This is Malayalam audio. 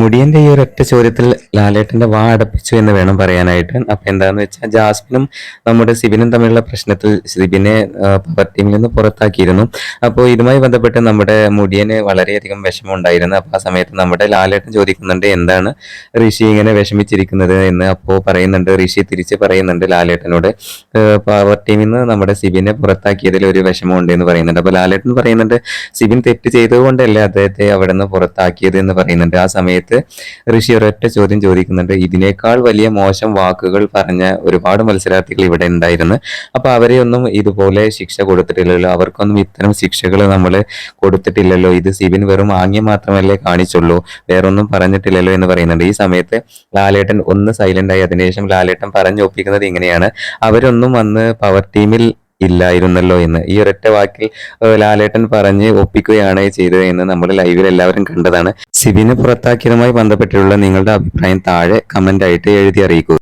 മുടിയന്റെ ഈ ഒരൊറ്റ ചോദ്യത്തിൽ ലാലേട്ടന്റെ വാ അടപ്പിച്ചു എന്ന് വേണം പറയാനായിട്ട്. അപ്പൊ എന്താന്ന് വെച്ചാൽ ജാസ്മിനും നമ്മുടെ സിബിനും തമ്മിലുള്ള പ്രശ്നത്തിൽ സിബിനെ പവർ ടീമിൽ നിന്ന് പുറത്താക്കിയിരുന്നു. അപ്പോൾ ഇതുമായി ബന്ധപ്പെട്ട് നമ്മുടെ മുടിയന് വളരെയധികം വിഷമം ഉണ്ടായിരുന്നു അപ്പൊ ആ സമയത്ത് നമ്മുടെ ലാലേട്ടൻ ചോദിക്കുന്നുണ്ട് എന്താണ് ഋഷി ഇങ്ങനെ വിഷമിച്ചിരിക്കുന്നത് എന്ന്? അപ്പോൾ പറയുന്നുണ്ട് ഋഷി തിരിച്ച് പറയുന്നുണ്ട് ലാലേട്ടനോട് പവർ ടീമിൽ നിന്ന് നമ്മുടെ സിബിനെ പുറത്താക്കിയതിൽ ഒരു വിഷമമുണ്ട് എന്ന് പറയുന്നുണ്ട്. അപ്പോൾ ലാലേട്ടൻ പറയുന്നുണ്ട് സിബിൻ തെറ്റ് ചെയ്തുകൊണ്ടല്ലേ അദ്ദേഹത്തെ അവിടെ നിന്ന് പുറത്താക്കിയത് എന്ന് പറയുന്നുണ്ട്. ആ സമയത്ത് ഋഷി ഒരൊറ്റ ചോദ്യം ചോദിക്കുന്നുണ്ട്. ഇതിനേക്കാൾ വലിയ മോശം വാക്കുകൾ പറഞ്ഞ ഒരുപാട് മത്സരാർത്ഥികൾ ഇവിടെ ഉണ്ടായിരുന്നു. അപ്പൊ അവരെ ഒന്നും ഇതുപോലെ ശിക്ഷ കൊടുത്തിട്ടില്ലല്ലോ. അവർക്കൊന്നും ഇത്തരം ശിക്ഷകൾ നമ്മൾ കൊടുത്തിട്ടില്ലല്ലോ. ഇത് സിബിൻ വെറും ആംഗ്യം മാത്രമല്ലേ കാണിച്ചുള്ളൂ. വേറൊന്നും പറഞ്ഞിട്ടില്ലല്ലോ എന്ന് പറയുന്നുണ്ട്. ഈ സമയത്ത് ലാലേട്ടൻ ഒന്ന് സൈലന്റ് ആയി. അതിനുശേഷം ലാലേട്ടൻ പറഞ്ഞൊപ്പിക്കുന്നത് ഇങ്ങനെയാണ്. അവരൊന്നും വന്ന് പവർ ടീമിൽ ഇല്ലായിരുന്നല്ലോ എന്ന്. ഈ ഒരൊറ്റ വാക്കിൽ ലാലേട്ടൻ പറഞ്ഞ് ഒപ്പിക്കുകയാണ് ചെയ്തത് എന്ന് നമ്മൾ ലൈവിൽ എല്ലാവരും കണ്ടതാണ്. സിബിനെ പുറത്താക്കിയതുമായി ബന്ധപ്പെട്ടുള്ള നിങ്ങളുടെ അഭിപ്രായം താഴെ കമന്റ് ആയിട്ട് എഴുതി അറിയിക്കുക